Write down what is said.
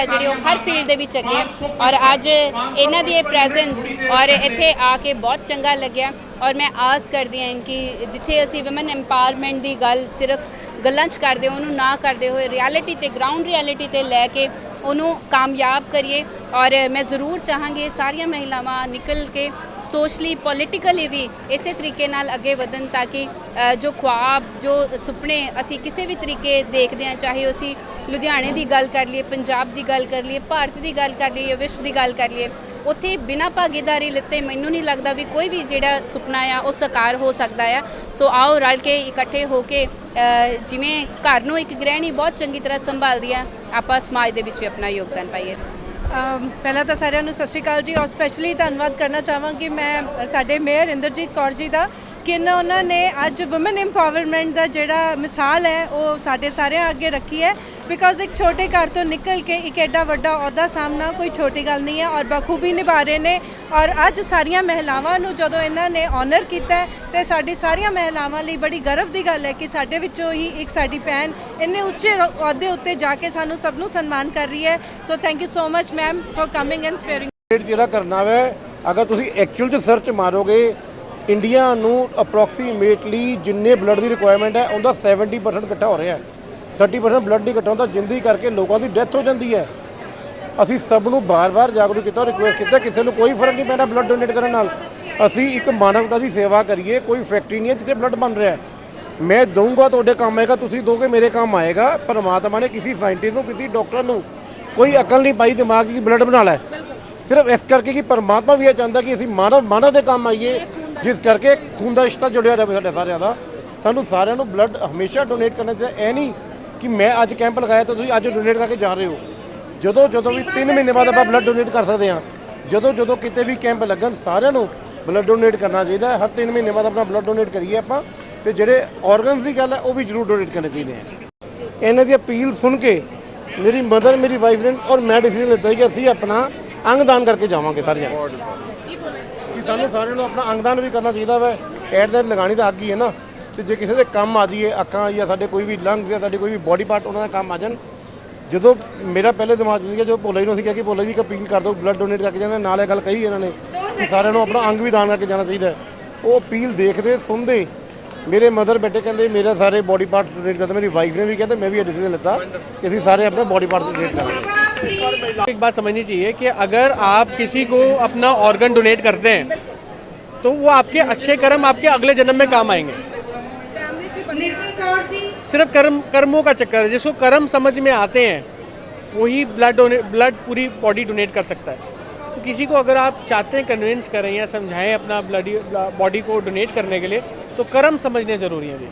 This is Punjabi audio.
ਆ ਜਿਹੜੇ ਉਹ ਹਰ ਫੀਲਡ ਦੇ ਵਿੱਚ ਅੱਗੇ ਆ ਔਰ ਅੱਜ ਇਹਨਾਂ ਦੀ ਇਹ ਪ੍ਰੈਜ਼ੈਂਸ ਔਰ ਇੱਥੇ ਆ ਕੇ ਬਹੁਤ ਚੰਗਾ ਲੱਗਿਆ। ਔਰ ਮੈਂ ਆਸ ਕਰਦੀ ਹਾਂ ਕਿ ਜਿੱਥੇ ਅਸੀਂ ਔਮਨ ਐਮਪਾਵਰਮੈਂਟ ਦੀ ਗੱਲ ਸਿਰਫ ਗੱਲਾਂ 'ਚ ਕਰਦੇ ਉਹਨੂੰ ਨਾ ਕਰਦੇ ਹੋਏ ਰਿਐਲਿਟੀ ਤੇ ਗਰਾਊਂਡ ਰਿਐਲਿਟੀ ਤੇ ਲੈ ਕੇ ਉਹਨੂੰ ਕਾਮਯਾਬ ਕਰੀਏ। ਔਰ ਮੈਂ ਜ਼ਰੂਰ ਚਾਹਾਂਗੀ ਸਾਰੀਆਂ ਮਹਿਲਾਵਾਂ ਨਿਕਲ ਕੇ ਸੋਸ਼ਲੀ ਪੋਲੀਟੀਕਲੀ ਵੀ ਇਸੇ ਤਰੀਕੇ ਨਾਲ ਅੱਗੇ ਵਧਣ ਤਾਂ ਕਿ ਜੋ ਖੁਆਬ, ਜੋ ਸੁਪਨੇ ਅਸੀਂ ਕਿਸੇ ਵੀ ਤਰੀਕੇ ਦੇਖਦੇ ਹਾਂ, ਚਾਹੇ ਅਸੀਂ ਲੁਧਿਆਣੇ ਦੀ ਗੱਲ ਕਰ ਲਈਏ, ਪੰਜਾਬ ਦੀ ਗੱਲ ਕਰ ਲਈਏ, ਭਾਰਤ ਦੀ ਗੱਲ ਕਰ ਲਈਏ ਵਿਸ਼ਵ ਦੀ ਗੱਲ ਕਰ ਲਈਏ, ਉੱਥੇ ਬਿਨਾਂ ਭਾਗੀਦਾਰੀ ਲਿੱਤੇ ਮੈਨੂੰ ਨਹੀਂ ਲੱਗਦਾ ਵੀ ਕੋਈ ਵੀ ਜਿਹੜਾ ਸੁਪਨਾ ਆ ਉਹ ਸਾਕਾਰ ਹੋ ਸਕਦਾ ਆ। ਸੋ ਆਓ ਰਲ ਕੇ ਇਕੱਠੇ ਹੋ ਕੇ ਜਿਵੇਂ ਘਰ ਨੂੰ ਇੱਕ ਗ੍ਰਹਿਣੀ ਬਹੁਤ ਚੰਗੀ ਤਰ੍ਹਾਂ ਸੰਭਾਲਦੀ ਆ, ਆਪਾਂ ਸਮਾਜ ਦੇ ਵਿੱਚ ਵੀ ਆਪਣਾ ਯੋਗਦਾਨ ਪਾਈਏ। ਪਹਿਲਾਂ ਤਾਂ ਸਾਰਿਆਂ ਨੂੰ ਸਤਿ ਸ਼੍ਰੀ ਅਕਾਲ ਜੀ, ਔਰ ਸਪੈਸ਼ਲੀ ਧੰਨਵਾਦ ਕਰਨਾ ਚਾਹਾਂਗੀ ਮੈਂ ਸਾਡੇ ਮੇਅਰ ਇੰਦਰਜੀਤ ਕੌਰ ਜੀ ਦਾ ਕਿ ਉਹਨਾਂ ਨੇ ਅੱਜ ਔਮਨ ਐਮਪਾਵਰਮੈਂਟ ਦਾ ਜਿਹੜਾ ਮਿਸਾਲ ਹੈ ਉਹ ਸਾਡੇ ਸਾਰਿਆਂ ਅੱਗੇ ਰੱਖੀ ਹੈ। ਬਿਕਾਜ਼ ਇੱਕ ਛੋਟੇ ਘਰ ਤੋਂ ਨਿਕਲ ਕੇ ਇੱਕ ਐਡਾ ਵੱਡਾ ਅਹੁਦਾ ਸਾਹਮਣਾ ਕੋਈ ਛੋਟੀ ਗੱਲ ਨਹੀਂ ਹੈ ਔਰ ਬਖੂਬੀ ਨਿਭਾ ਰਹੇ ਨੇ। ਔਰ ਅੱਜ ਸਾਰੀਆਂ ਮਹਿਲਾਵਾਂ ਨੂੰ ਜਦੋਂ ਇਹਨਾਂ ਨੇ ਆਨਰ ਕੀਤਾ ਹੈ, ਤੇ ਸਾਡੀ ਸਾਰੀਆਂ ਮਹਿਲਾਵਾਂ ਲਈ ਬੜੀ ਗਰਵ ਦੀ ਗੱਲ ਹੈ ਕਿ ਸਾਡੇ ਵਿੱਚੋਂ ਹੀ ਇੱਕ ਸਾਡੀ ਭੈਣ ਇੰਨੇ ਉੱਚੇ ਅਹੁਦੇ ਉੱਤੇ ਜਾ ਕੇ ਸਾਨੂੰ ਸਭ ਨੂੰ ਸਨਮਾਨ ਕਰ ਰਹੀ ਹੈ। So thank you so much ma'am for coming and sparing ਜਿਹੜਾ ਕਰਨਾ ਵੈ ਅਗਰ ਤੁਸੀਂ ਐਕਚੁਅਲ ਚ ਸਰਚ ਮਾਰੋਗੇ ਇੰਡੀਆ ਨੂੰ ਅਪਰੋਕਸੀਮੇਟਲੀ ਜਿੰਨੇ ਬਲੱਡ ਦੀ ਰਿਕੁਆਇਰਮੈਂਟ ਹੈ ਉਹਦਾ 70% ਇਕੱਠਾ ਹੋ ਰਿਹਾ ਹੈ। 30% ਬਲੱਡ ਨਹੀਂ ਇਕੱਠਾ ਹੁੰਦਾ ਜਿੰਦੀ ਕਰਕੇ ਲੋਕਾਂ ਦੀ ਡੈਥ ਹੋ ਜਾਂਦੀ ਹੈ। ਅਸੀਂ ਸਭ ਨੂੰ ਬਾਰ-ਬਾਰ ਜਾਗਰੂਕ ਕੀਤਾ ਰਿਕੁਐਸਟ ਕੀਤਾ ਕਿਸੇ ਨੂੰ ਕੋਈ ਫ਼ਰਕ ਨਹੀਂ ਪੈਣਾ ਬਲੱਡ ਡੋਨੇਟ ਕਰਨ ਨਾਲ। ਅਸੀਂ ਇੱਕ ਮਾਨਵਤਾ ਦੀ ਸੇਵਾ ਕਰੀਏ ਕੋਈ ਫੈਕਟਰੀ ਨਹੀਂ ਹੈ ਜਿੱਥੇ ਬਲੱਡ ਬਣ ਰਿਹਾ ਮੈਂ ਦਊਂਗਾ ਤੁਹਾਡੇ ਕੰਮ ਆਏਗਾ ਤੁਸੀਂ ਦੋਗੇ ਮੇਰੇ ਕੰਮ ਆਏਗਾ। ਪਰਮਾਤਮਾ ਨੇ ਕਿਸੇ ਸਾਇੰਟਿਸਟ ਨੂੰ ਕਿਸੇ ਡਾਕਟਰ ਨੂੰ ਕੋਈ ਅਕਲ ਨਹੀਂ ਪਾਈ ਦਿਮਾਗ ਕਿ ਬਲੱਡ ਬਣਾ ਲੈ। ਸਿਰਫ ਇਸ ਕਰਕੇ ਕਿ ਪਰਮਾਤਮਾ ਵੀ ਇਹ ਚਾਹੁੰਦਾ ਕਿ ਅਸੀਂ ਮਾਨਵ ਮਾਨਵ ਦੇ ਕੰਮ ਆਈਏ। ਜਿਸ ਕਰਕੇ ਖੂਨ ਦਾ ਰਿਸ਼ਤਾ ਜੁੜਿਆ ਜਾਵੇ ਸਾਡੇ ਸਾਰਿਆਂ ਦਾ। ਸਾਨੂੰ ਸਾਰਿਆਂ ਨੂੰ ਬਲੱਡ ਹਮੇਸ਼ਾ ਡੋਨੇਟ ਕਰਨਾ ਚਾਹੀਦਾ। ਇਹ ਨਹੀਂ ਕਿ ਮੈਂ ਅੱਜ ਕੈਂਪ ਲਗਾਇਆ ਤਾਂ ਤੁਸੀਂ ਅੱਜ ਡੋਨੇਟ ਕਰਕੇ ਜਾ ਰਹੇ ਹੋ। ਜਦੋਂ ਜਦੋਂ ਵੀ 3 ਮਹੀਨੇ ਬਾਅਦ ਆਪਾਂ ਬਲੱਡ ਡੋਨੇਟ ਕਰ ਸਕਦੇ ਹਾਂ। ਜਦੋਂ ਜਦੋਂ ਕਿਤੇ ਵੀ ਕੈਂਪ ਲੱਗਣ, ਸਾਰਿਆਂ ਨੂੰ ਬਲੱਡ ਡੋਨੇਟ ਕਰਨਾ ਚਾਹੀਦਾ ਹਰ 3 ਮਹੀਨੇ ਬਾਅਦ ਆਪਣਾ ਬਲੱਡ ਡੋਨੇਟ ਕਰੀਏ ਆਪਾਂ ਤੇ ਜਿਹੜੇ ਆਰਗਨਸ ਦੀ ਗੱਲ ਹੈ, ਉਹ ਵੀ ਜ਼ਰੂਰ ਡੋਨੇਟ ਕਰਨੇ ਚਾਹੀਦੇ ਆ ਇਹਨਾਂ ਦੀ ਅਪੀਲ ਸੁਣ ਕੇ ਮੇਰੀ ਮਦਰ ਮੇਰੀ ਵਾਈਫ ਨੇ ਔਰ ਮੈਂ ਡਿਸੀਜਨ ਲਿੱਤਾ ਕਿ ਅਸੀਂ ਆਪਣਾ ਅੰਗ ਦਾਨ ਕਰਕੇ ਜਾਵਾਂਗੇ ਸਾਰੇ ਜਣੇ ਕਿ ਸਾਨੂੰ ਸਾਰਿਆਂ ਨੂੰ ਆਪਣਾ ਅੰਗਦਾਨ ਵੀ ਕਰਨਾ ਚਾਹੀਦਾ ਵੈ। ਐਡ ਦਾ ਲਗਾਣੀ ਤਾਂ ਅੱਗ ਹੀ ਹੈ ਨਾ। ਤੇ ਜੇ ਕਿਸੇ ਦੇ ਕੰਮ ਆ ਜਾਈਏ, ਅੱਖਾਂ ਜਾਂ ਸਾਡੇ ਕੋਈ ਵੀ ਲੰਗਸ ਜਾਂ ਸਾਡੇ ਕੋਈ ਵੀ ਬੋਡੀ ਪਾਰਟ ਉਹਨਾਂ ਦਾ ਕੰਮ ਆ ਜਾਣ। ਜਦੋਂ ਮੇਰਾ ਪਹਿਲੇ ਦਿਮਾਗ ਵਿੱਚ ਜਦੋਂ ਭੋਲਾ ਜੀ ਨੂੰ ਅਸੀਂ ਕਿਹਾ ਕਿ ਭੋਲਾ ਜੀ ਇੱਕ ਅਪੀਲ ਕਰ ਦਿਓ ਬਲੱਡ ਡੋਨੇਟ ਕਰਕੇ ਜਾਣਾ, ਨਾਲ ਇਹ ਗੱਲ ਕਹੀ ਇਹਨਾਂ ਨੇ ਕਿ ਸਾਰਿਆਂ ਨੂੰ ਆਪਣਾ ਅੰਗ ਵੀ ਦਾਨ ਕਰਕੇ ਜਾਣਾ ਚਾਹੀਦਾ। ਉਹ ਅਪੀਲ ਦੇਖਦੇ, ਸੁਣਦੇ। ਮੇਰੇ ਮਦਰ ਬੇਟੇ ਕਹਿੰਦੇ, ਮੇਰਾ ਸਾਰੇ ਬੋਡੀ ਪਾਰਟ ਡੋਨੇਟ ਕਰਦੇ, ਮੇਰੀ ਵਾਈਫ ਨੇ ਵੀ ਕਹਿੰਦੇ ਮੈਂ ਵੀ ਇਹ ਡਿਸੀਜਨ ਲਿੱਤਾ ਕਿ ਅਸੀਂ ਸਾਰੇ ਆਪਣੇ ਬੋਡੀ ਪਾਰਟ ਡੋਨੇਟ ਕਰਾਂਗੇ। एक बात समझनी चाहिए कि अगर आप किसी को अपना ऑर्गन डोनेट करते हैं तो वो आपके अच्छे कर्म आपके अगले जन्म में काम आएँगे। सिर्फ़ कर्म, कर्मों का चक्कर है जिसको कर्म समझ में आते हैं, वही ब्लड डोनेट ब्लड पूरी बॉडी डोनेट कर सकता है। तो किसी को अगर आप चाहते हैं कन्विंस करें या समझाएँ अपना ब्लडी बॉडी को डोनेट करने के लिए तो कर्म समझने ज़रूरी है जी।